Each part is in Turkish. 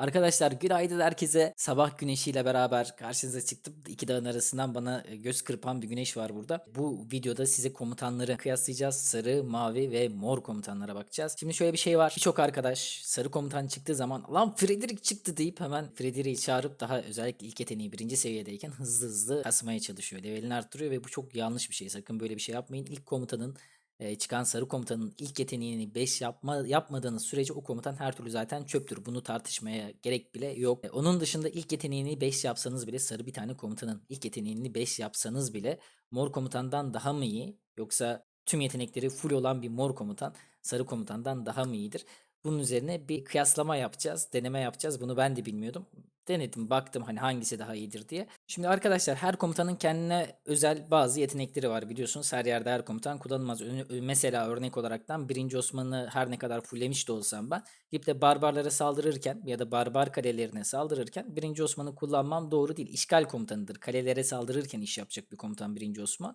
Arkadaşlar günaydın herkese. Sabah güneşiyle beraber karşınıza çıktım. İki dağın arasından bana e, göz kırpan bir güneş var burada. Bu videoda size komutanları kıyaslayacağız. Sarı, mavi ve mor komutanlara bakacağız. Şimdi şöyle bir şey var. Birçok arkadaş sarı komutan çıktığı zaman lan Frederick çıktı deyip hemen Frederick'i çağırıp daha özellikle ilk yeteneği birinci seviyedeyken hızlı hızlı kasmaya çalışıyor. Levelini arttırıyor ve bu çok yanlış bir şey. Sakın böyle bir şey yapmayın. İlk komutanın e, çıkan sarı komutanın ilk yeteneğini 5 yapma, yapmadığınız sürece o komutan her türlü zaten çöptür. Bunu tartışmaya gerek bile yok. E, onun dışında ilk yeteneğini 5 yapsanız bile sarı bir tane komutanın ilk yeteneğini 5 yapsanız bile mor komutandan daha mı iyi? Yoksa tüm yetenekleri full olan bir mor komutan sarı komutandan daha mı iyidir? Bunun üzerine bir kıyaslama yapacağız, deneme yapacağız. Bunu ben de bilmiyordum. Denedim, baktım hani hangisi daha iyidir diye. Şimdi arkadaşlar her komutanın kendine özel bazı yetenekleri var biliyorsunuz. Her yerde her komutan kullanılmaz. Mesela örnek olaraktan 1. Osman'ı her ne kadar fulllemiş de olsam ben gidip de barbarlara saldırırken ya da barbar kalelerine saldırırken 1. Osman'ı kullanmam doğru değil. İşgal komutanıdır. Kalelere saldırırken iş yapacak bir komutan 1. Osman.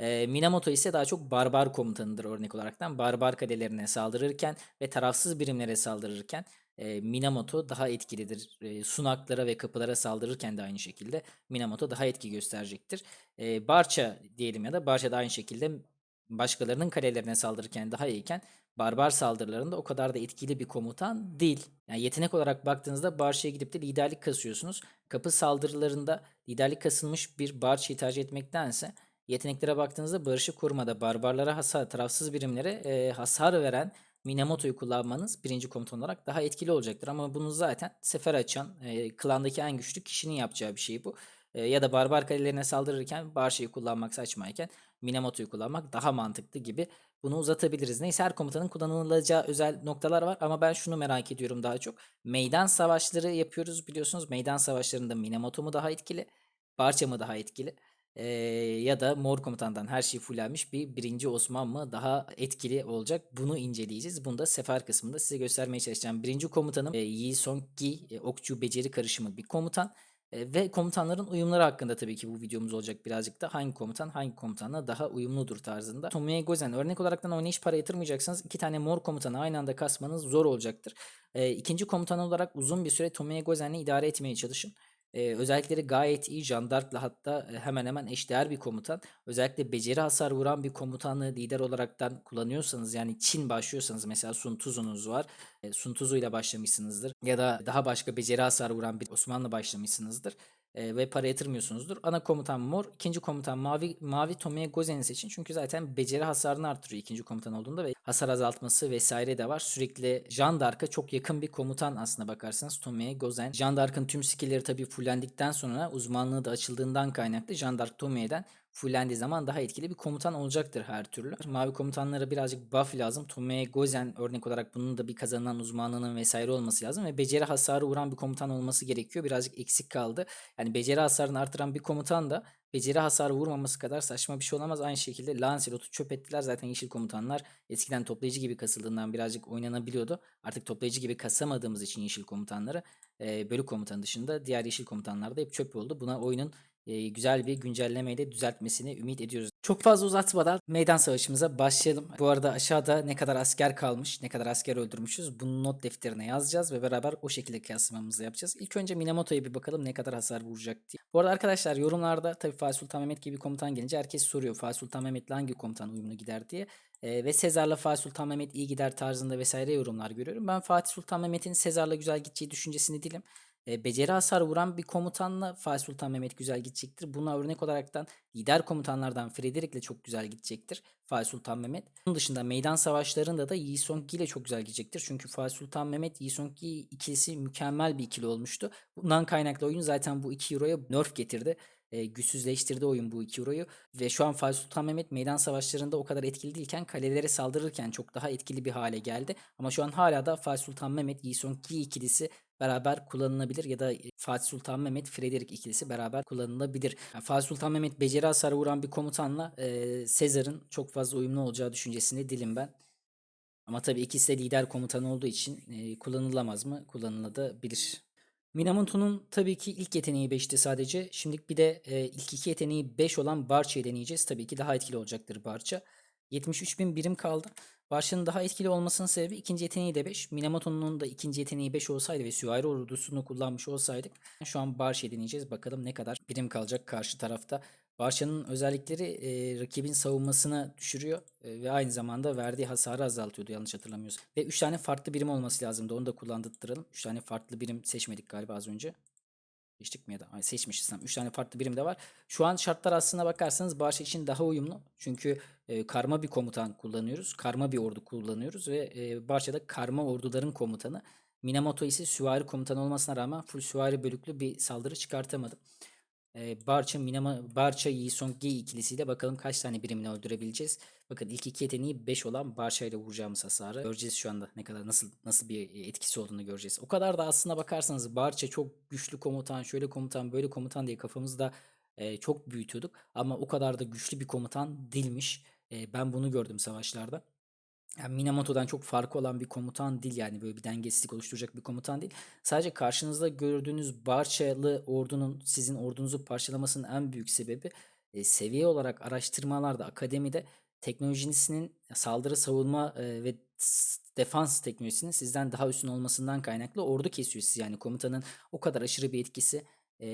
Eee, Minamoto ise daha çok barbar komutanıdır örnek olaraktan. Barbar kalelerine saldırırken ve tarafsız birimlere saldırırken eee, Minamoto daha etkilidir. Eee, sunaklara ve kapılara saldırırken de aynı şekilde Minamoto daha etki gösterecektir. Eee, Barça diyelim ya da Barça da aynı şekilde başkalarının kalelerine saldırırken daha iyiyken barbar saldırılarında o kadar da etkili bir komutan değil. Yani yetenek olarak baktığınızda Barça'ya gidip de liderlik kasıyorsunuz. Kapı saldırılarında liderlik kasılmış bir Barça'yı tercih etmektense yeteneklere baktığınızda barışı korumada barbarlara hasar, tarafsız birimlere e, hasar veren Minamoto'yu kullanmanız birinci komutan olarak daha etkili olacaktır. Ama bunu zaten sefer açan, e, klandaki en güçlü kişinin yapacağı bir şey bu. E, ya da barbar kalelerine saldırırken Barça'yı kullanmak saçmayken Minamoto'yu kullanmak daha mantıklı gibi bunu uzatabiliriz. Neyse her komutanın kullanılacağı özel noktalar var ama ben şunu merak ediyorum daha çok. Meydan savaşları yapıyoruz biliyorsunuz. Meydan savaşlarında Minamoto mu daha etkili? Barça mı daha etkili? Ee, ya da Mor Komutan'dan her şey fullenmiş bir birinci Osman mı daha etkili olacak? Bunu inceleyeceğiz. Bunu da sefer kısmında size göstermeye çalışacağım. Birinci komutanım e, Yi Song-gi e, okçu beceri karışımı bir komutan. Ve komutanların uyumları hakkında tabii ki bu videomuz olacak birazcık da hangi komutan hangi komutanla daha uyumludur tarzında. Tomoe Gozen örnek olaraktan oynayış para yatırmayacaksanız iki tane mor komutanı aynı anda kasmanız zor olacaktır. E, ikinci komutan olarak uzun bir süre Tomoe Gozen'le idare etmeye çalışın. Ee, özellikleri gayet iyi. Jean d'Arc'la hatta hemen hemen eşdeğer bir komutan. Özellikle beceri hasar vuran bir komutanı lider olaraktan kullanıyorsanız yani Çin başlıyorsanız mesela Sun Tzu'nuz var. E, Sun Tzu ile başlamışsınızdır. Ya da daha başka beceri hasar vuran bir Osmanlı başlamışsınızdır. E, ve para yatırmıyorsunuzdur. Ana komutan mor, ikinci komutan mavi, mavi Tomoe Gozen'i seçin. Çünkü zaten beceri hasarını arttırıyor ikinci komutan olduğunda ve hasar azaltması vesaire de var. Sürekli Jean d'Arc'a çok yakın bir komutan aslına bakarsanız Tomoe Gozen. Jean d'Arc'ın tüm skill'leri tabii fullendikten sonra uzmanlığı da açıldığından kaynaklı Jean d'Arc Tomoe'den fullendiği zaman daha etkili bir komutan olacaktır her türlü. Mavi komutanlara birazcık buff lazım. Tomoe Gozen örnek olarak bunun da bir kazanılan uzmanlığının vesaire olması lazım ve beceri hasarı vuran bir komutan olması gerekiyor. Birazcık eksik kaldı. Yani beceri hasarını artıran bir komutan da beceri hasarı vurmaması kadar saçma bir şey olamaz. Aynı şekilde Lancelot'u çöp ettiler. Zaten yeşil komutanlar eskiden toplayıcı gibi kasıldığından birazcık oynanabiliyordu. Artık toplayıcı gibi kasamadığımız için yeşil komutanları bölük komutanı dışında diğer yeşil komutanlar da hep çöp oldu. Buna oyunun e, güzel bir güncellemeyle düzeltmesini ümit ediyoruz. Çok fazla uzatmadan meydan savaşımıza başlayalım. Bu arada aşağıda ne kadar asker kalmış, ne kadar asker öldürmüşüz bunu not defterine yazacağız ve beraber o şekilde kıyaslamamızı yapacağız. İlk önce Minamoto'ya bir bakalım ne kadar hasar vuracak diye. Bu arada arkadaşlar yorumlarda tabii Fatih Sultan Mehmet gibi komutan gelince herkes soruyor Fatih Sultan Mehmet'le hangi komutan uyumlu gider diye. E, ve Sezar'la Fatih Sultan Mehmet iyi gider tarzında vesaire yorumlar görüyorum. Ben Fatih Sultan Mehmet'in Sezar'la güzel gideceği düşüncesini değilim. E, beceri hasar vuran bir komutanla Fatih Sultan Mehmet güzel gidecektir. Buna örnek olaraktan lider komutanlardan Frederick'le çok güzel gidecektir Fatih Sultan Mehmet. Bunun dışında meydan savaşlarında da Yi Song-gi ile çok güzel gidecektir. Çünkü Fatih Sultan Mehmet Yi Song-gi ikilisi mükemmel bir ikili olmuştu. Bundan kaynaklı oyun zaten bu iki euroya nerf getirdi e, güçsüzleştirdi oyun bu iki euroyu. Ve şu an Fatih Sultan Mehmet meydan savaşlarında o kadar etkili değilken kalelere saldırırken çok daha etkili bir hale geldi. Ama şu an hala da Fatih Sultan Mehmet Yi Song-gi ikilisi beraber kullanılabilir ya da Fatih Sultan Mehmet Frederick ikilisi beraber kullanılabilir. Yani Fatih Sultan Mehmet beceri hasarı vuran bir komutanla e, Sezar'ın çok fazla uyumlu olacağı düşüncesini dilim ben. Ama tabii ikisi de lider komutan olduğu için e, kullanılamaz mı? Kullanılabilir. Minamoto'nun tabii ki ilk yeteneği 5'ti sadece. Şimdilik bir de e, ilk iki yeteneği 5 olan Barça'yı deneyeceğiz. Tabii ki daha etkili olacaktır Barça. 73 bin birim kaldı. Barça'nın daha etkili olmasının sebebi ikinci yeteneği de 5. Minamoto'nun da ikinci yeteneği 5 olsaydı ve süvari ordusunu kullanmış olsaydık şu an Barça'yı deneyeceğiz. Bakalım ne kadar birim kalacak karşı tarafta. Barça'nın özellikleri e, rakibin savunmasını düşürüyor e, ve aynı zamanda verdiği hasarı azaltıyordu yanlış hatırlamıyorsam. Ve 3 tane farklı birim olması lazımdı. Onu da kullandırtıralım. 3 tane farklı birim seçmedik galiba az önce. Seçtik mi ya da seçmişiz tamam. 3 tane farklı birim de var. Şu an şartlar aslına bakarsanız Barça için daha uyumlu. Çünkü e, karma bir komutan kullanıyoruz. Karma bir ordu kullanıyoruz ve e, Barça'da karma orduların komutanı. Minamoto ise süvari komutan olmasına rağmen full süvari bölüklü bir saldırı çıkartamadı. E, Barça, Minama, Barça, Yi Song Gi ikilisiyle bakalım kaç tane birimini öldürebileceğiz. Bakın ilk iki yeteneği 5 olan Barça ile vuracağımız hasarı göreceğiz şu anda. Ne kadar nasıl nasıl bir etkisi olduğunu göreceğiz. O kadar da aslına bakarsanız Barça çok güçlü komutan, şöyle komutan, böyle komutan diye kafamızda e, çok büyütüyorduk. Ama o kadar da güçlü bir komutan değilmiş. E, ben bunu gördüm savaşlarda. Yani Minamoto'dan çok farkı olan bir komutan değil yani böyle bir dengesizlik oluşturacak bir komutan değil. Sadece karşınızda gördüğünüz Barçalı ordunun sizin ordunuzu parçalamasının en büyük sebebi e, seviye olarak araştırmalarda akademide teknolojisinin saldırı savunma e, ve defans teknolojisinin sizden daha üstün olmasından kaynaklı ordu kesiyor siz yani komutanın o kadar aşırı bir etkisi e,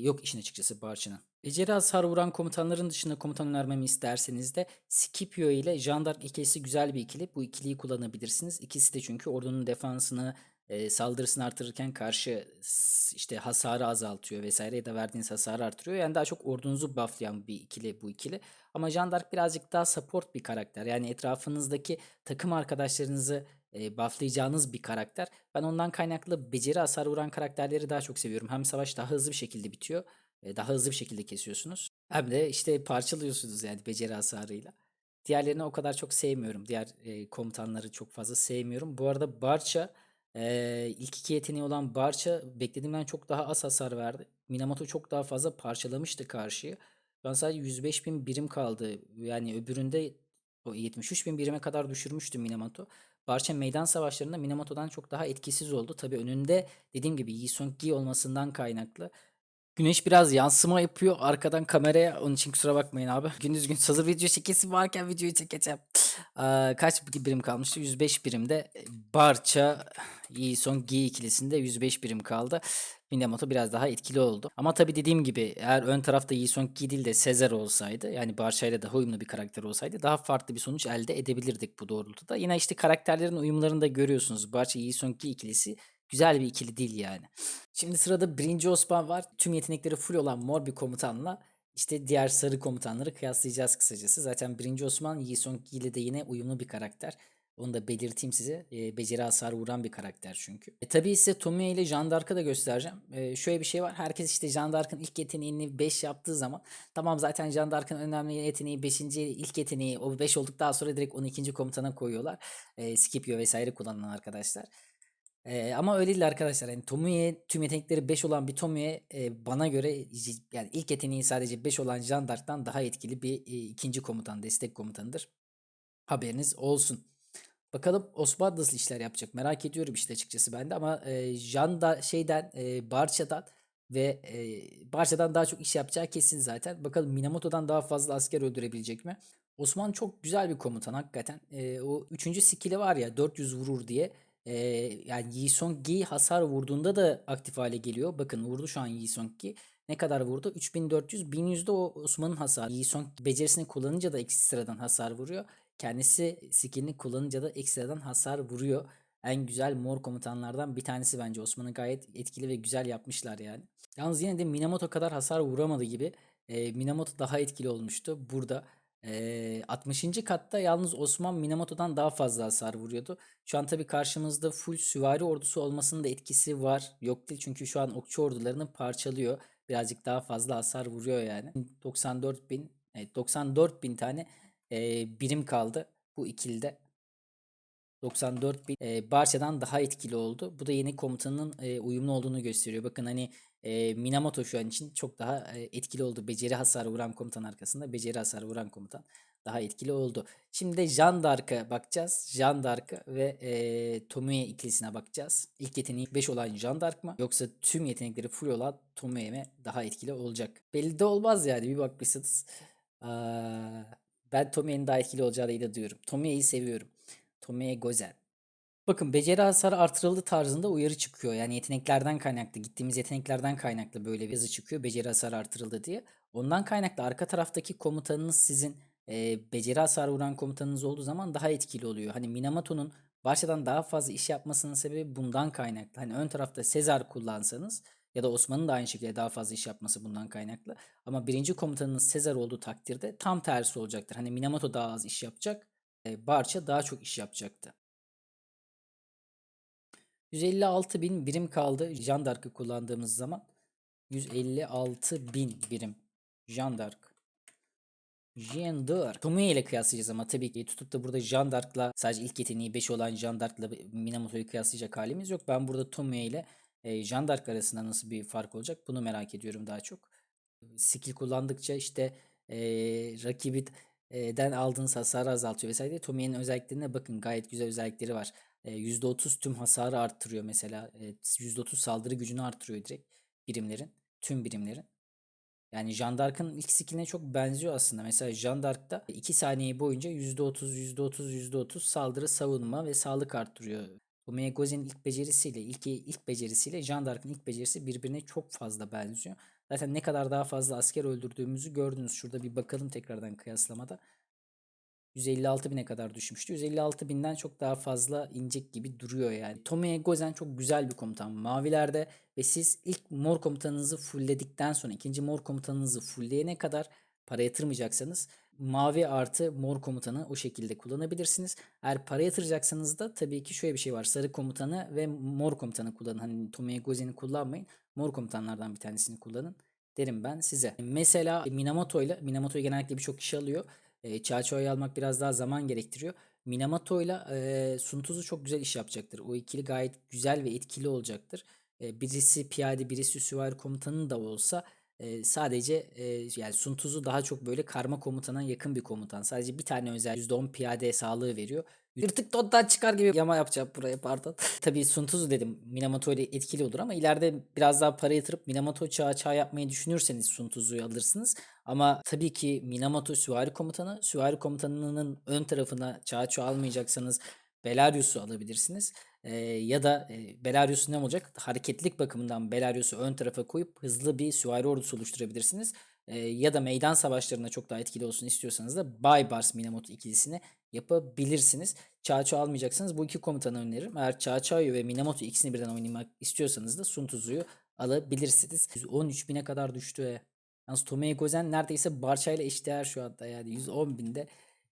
yok işin açıkçası Barça'nın. Beceri hasar vuran komutanların dışında komutan önermemi isterseniz de Scipio ile Jean d'Arc ikilisi güzel bir ikili. Bu ikiliyi kullanabilirsiniz. İkisi de çünkü ordunun defansını, e, saldırısını artırırken karşı işte hasarı azaltıyor vesaire ya da verdiğiniz hasarı artırıyor. Yani daha çok ordunuzu bufflayan bir ikili bu ikili. Ama Jean d'Arc birazcık daha support bir karakter. Yani etrafınızdaki takım arkadaşlarınızı e, bufflayacağınız bir karakter. Ben ondan kaynaklı beceri hasar vuran karakterleri daha çok seviyorum. Hem savaş daha hızlı bir şekilde bitiyor. e, Daha hızlı bir şekilde kesiyorsunuz. Hem de işte parçalıyorsunuz yani beceri hasarıyla. Diğerlerini o kadar çok sevmiyorum. Diğer e, komutanları çok fazla sevmiyorum. Bu arada Barça e, ilk iki yeteneği olan Barça beklediğimden çok daha az hasar verdi. Minamoto çok daha fazla parçalamıştı karşıyı. Şu an sadece 105 bin birim kaldı. Yani öbüründe o 73 bin birime kadar düşürmüştü Minamoto. Barça meydan savaşlarında Minamoto'dan çok daha etkisiz oldu. Tabii önünde dediğim gibi Yi Sung-gi olmasından kaynaklı. Güneş biraz yansıma yapıyor arkadan kameraya. Onun için kusura bakmayın abi. Gündüz gün hazır video çekesi varken videoyu çekeceğim. Kaç birim kalmıştı? 105 birimde. Barça, Yi Song Gi ikilisinde 105 birim kaldı. Minamoto biraz daha etkili oldu. Ama tabii dediğim gibi eğer ön tarafta Yi Song Gi değil de Sezer olsaydı yani Barça ile daha uyumlu bir karakter olsaydı daha farklı bir sonuç elde edebilirdik bu doğrultuda. Yine işte karakterlerin uyumlarını da görüyorsunuz. Barça Yi Song Gi ikilisi güzel bir ikili değil yani. Şimdi sırada birinci Osman var. Tüm yetenekleri full olan mor bir komutanla işte diğer sarı komutanları kıyaslayacağız kısacası. Zaten birinci Osman Yi Song Gi ile de yine uyumlu bir karakter. Onu da belirteyim size. E, beceri hasarı vuran bir karakter çünkü. E, tabii size Tomoe ile Jean d'Arc'ı da göstereceğim. E, şöyle bir şey var. Herkes işte Jean d'Arc'ın ilk yeteneğini 5 yaptığı zaman tamam zaten Jean d'Arc'ın önemli yeteneği 5. ilk yeteneği o 5 olduktan sonra direkt 12. komutana koyuyorlar. E, Scipio vesaire kullanan arkadaşlar. Ee, ama öyle değil arkadaşlar. Yani Tomoe tüm yetenekleri 5 olan bir Tomoe e, bana göre yani ilk yeteneği sadece 5 olan Jean d'Arc'tan daha etkili bir e, ikinci komutan, destek komutanıdır. Haberiniz olsun. Bakalım Osman nasıl işler yapacak merak ediyorum işte açıkçası ben de ama e, Jean şeyden e, Barça'dan ve e, Barça'dan daha çok iş yapacağı kesin zaten. Bakalım Minamoto'dan daha fazla asker öldürebilecek mi? Osman çok güzel bir komutan hakikaten. E, o üçüncü skill'i var ya 400 vurur diye. E, yani Yi Song-gi hasar vurduğunda da aktif hale geliyor. Bakın vurdu şu an Yi Song-gi. Ne kadar vurdu? 3400. 1100'de o Osman'ın hasarı. Yi Song becerisini kullanınca da ekstradan hasar vuruyor. Kendisi skillini kullanınca da ekstradan hasar vuruyor. En güzel mor komutanlardan bir tanesi bence. Osman'ı gayet etkili ve güzel yapmışlar yani. Yalnız yine de Minamoto kadar hasar vuramadı gibi. E, Minamoto daha etkili olmuştu burada. E, 60. katta yalnız Osman Minamoto'dan daha fazla hasar vuruyordu. Şu an tabii karşımızda full süvari ordusu olmasının da etkisi var. Yok değil çünkü şu an okçu ordularını parçalıyor. Birazcık daha fazla hasar vuruyor yani. 94 bin, evet 94 bin tane e, birim kaldı bu ikilide. 94 bin e, Barça'dan daha etkili oldu. Bu da yeni komutanın e, uyumlu olduğunu gösteriyor. Bakın hani e, Minamoto şu an için çok daha e, etkili oldu. Beceri hasarı vuran komutan arkasında beceri hasarı vuran komutan daha etkili oldu. Şimdi de Jean d'Arc'a bakacağız. Jean d'Arc ve e, Tomoe ikilisine bakacağız. İlk yeteneği 5 olan Jean d'Arc mı yoksa tüm yetenekleri full olan Tomoe mi daha etkili olacak? Belli de olmaz yani bir bakmışsınız. Aa, ben Tomoe'nin daha etkili olacağı da diyorum. Tomoe'yi seviyorum. Tomie Gozen. Bakın beceri hasarı artırıldı tarzında uyarı çıkıyor. Yani yeteneklerden kaynaklı, gittiğimiz yeteneklerden kaynaklı böyle bir yazı çıkıyor. Beceri hasarı artırıldı diye. Ondan kaynaklı arka taraftaki komutanınız sizin e, beceri hasarı vuran komutanınız olduğu zaman daha etkili oluyor. Hani Minamoto'nun başladan daha fazla iş yapmasının sebebi bundan kaynaklı. Hani ön tarafta Sezar kullansanız ya da Osman'ın da aynı şekilde daha fazla iş yapması bundan kaynaklı. Ama birinci komutanınız Sezar olduğu takdirde tam tersi olacaktır. Hani Minamoto daha az iş yapacak, Barça daha çok iş yapacaktı. 156 bin birim kaldı Jean d'Arc'ı kullandığımız zaman. 156 bin birim. Jean d'Arc. Tomoe ile kıyaslayacağız ama tabii ki tutup da burada Jean d'Arc'la sadece ilk yeteneği 5 olan Jean d'Arc'la Minamoto'yu kıyaslayacak halimiz yok. Ben burada Tomoe ile Jean d'Arc arasında nasıl bir fark olacak bunu merak ediyorum daha çok. Skill kullandıkça işte e, rakibi den aldığınız hasarı azaltıyor vesaire. Tommy'nin özelliklerine bakın gayet güzel özellikleri var. E, %30 tüm hasarı arttırıyor mesela. E, %30 saldırı gücünü arttırıyor direkt birimlerin. Tüm birimlerin. Yani Jean d'Arc'ın ilk skilline çok benziyor aslında. Mesela Jean d'Arc'ta 2 saniye boyunca %30, %30, %30 saldırı, savunma ve sağlık arttırıyor. Bu Megozen'in ilk becerisiyle, ilk, ilk becerisiyle Jean d'Arc'ın ilk becerisi birbirine çok fazla benziyor. Zaten ne kadar daha fazla asker öldürdüğümüzü gördünüz. Şurada bir bakalım tekrardan kıyaslamada. 156 bine kadar düşmüştü. 156 binden çok daha fazla inecek gibi duruyor yani. Tomoe Gozen çok güzel bir komutan mavilerde ve siz ilk mor komutanınızı fullledikten sonra ikinci mor komutanınızı fullleyene kadar para yatırmayacaksanız mavi artı mor komutanı o şekilde kullanabilirsiniz. Eğer para yatıracaksanız da tabii ki şöyle bir şey var. Sarı komutanı ve mor komutanı kullanın. Hani Tomoe Gozen'i kullanmayın. Mor komutanlardan bir tanesini kullanın derim ben size. Mesela Minamoto ile Minamoto'yu genellikle birçok kişi alıyor. E, Chacho'yu almak biraz daha zaman gerektiriyor. Minamoto ile e, Suntuzu çok güzel iş yapacaktır. O ikili gayet güzel ve etkili olacaktır. E, birisi piyade birisi süvari komutanı da olsa sadece e, yani Suntuzu daha çok böyle karma komutana yakın bir komutan. Sadece bir tane özel %10 piyade sağlığı veriyor. Yırtık dottan çıkar gibi yama yapacağım buraya pardon. Tabii Suntuzu dedim Minamoto ile etkili olur ama ileride biraz daha para yatırıp Minamoto çağ çağ yapmayı düşünürseniz Suntuzu'yu alırsınız. Ama tabii ki Minamoto süvari komutanı. Süvari komutanının ön tarafına çağ çağ almayacaksanız Belarus'u alabilirsiniz. Ee, ya da e, Belarus ne olacak? Hareketlik bakımından Belarus'u ön tarafa koyup hızlı bir süvari ordusu oluşturabilirsiniz. Ee, ya da meydan savaşlarında çok daha etkili olsun istiyorsanız da Baybars Minamoto ikilisini yapabilirsiniz. Çağço almayacaksanız bu iki komutanı öneririm. Eğer Çağço'yu ve Minamoto ikisini birden oynamak istiyorsanız da Sun Tzu'yu alabilirsiniz. 113 bine kadar düştü. Yalnız Tomei Gozen neredeyse Barça ile eşdeğer şu anda yani 110 binde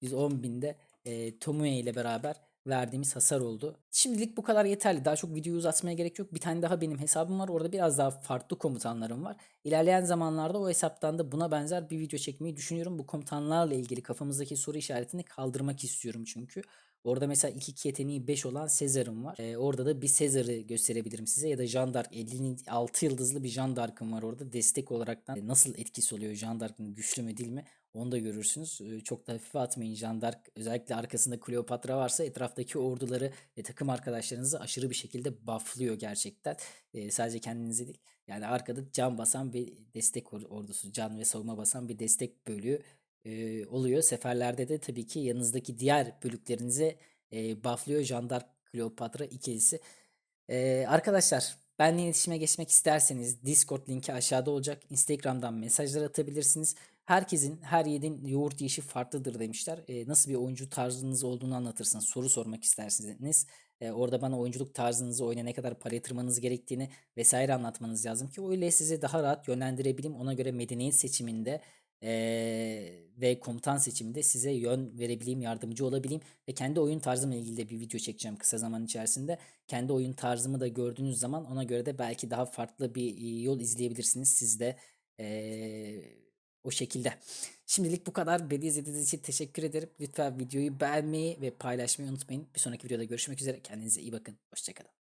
110 binde e, Tomoe ile beraber verdiğimiz hasar oldu. Şimdilik bu kadar yeterli. Daha çok videoyu uzatmaya gerek yok. Bir tane daha benim hesabım var. Orada biraz daha farklı komutanlarım var. İlerleyen zamanlarda o hesaptan da buna benzer bir video çekmeyi düşünüyorum. Bu komutanlarla ilgili kafamızdaki soru işaretini kaldırmak istiyorum çünkü. Orada mesela ilk iki yeteneği 5 olan Sezar'ım var. Ee, orada da bir Sezar'ı gösterebilirim size ya da Jean d'Arc 56 yıldızlı bir Jean d'Arc'ım var orada. Destek olaraktan nasıl etkisi oluyor Jean d'Arc'ın güçlü mü değil mi? Onu da görürsünüz. Ee, çok da hafife atmayın Jean d'Arc. Özellikle arkasında Kleopatra varsa etraftaki orduları ve takım arkadaşlarınızı aşırı bir şekilde bufflıyor gerçekten. Ee, sadece kendinizi değil. Yani arkada can basan bir destek ordusu, can ve savunma basan bir destek bölüğü e, oluyor. Seferlerde de tabii ki yanınızdaki diğer bölüklerinize e, bufflıyor Jean d'Arc Kleopatra ikilisi. E, arkadaşlar benimle iletişime geçmek isterseniz Discord linki aşağıda olacak. Instagram'dan mesajlar atabilirsiniz. Herkesin, her yedin yoğurt yiyişi farklıdır demişler. E, nasıl bir oyuncu tarzınız olduğunu anlatırsınız. Soru sormak isterseniz. E, orada bana oyunculuk tarzınızı, oyuna ne kadar para yatırmanız gerektiğini vesaire anlatmanız lazım ki öyle sizi daha rahat yönlendirebileyim. Ona göre medeniyet seçiminde ee, ve komutan seçiminde size yön verebileyim, yardımcı olabileyim ve kendi oyun tarzımla ilgili de bir video çekeceğim kısa zaman içerisinde. Kendi oyun tarzımı da gördüğünüz zaman ona göre de belki daha farklı bir yol izleyebilirsiniz siz de ee, o şekilde. Şimdilik bu kadar. Beni izlediğiniz için teşekkür ederim. Lütfen videoyu beğenmeyi ve paylaşmayı unutmayın. Bir sonraki videoda görüşmek üzere. Kendinize iyi bakın. Hoşçakalın.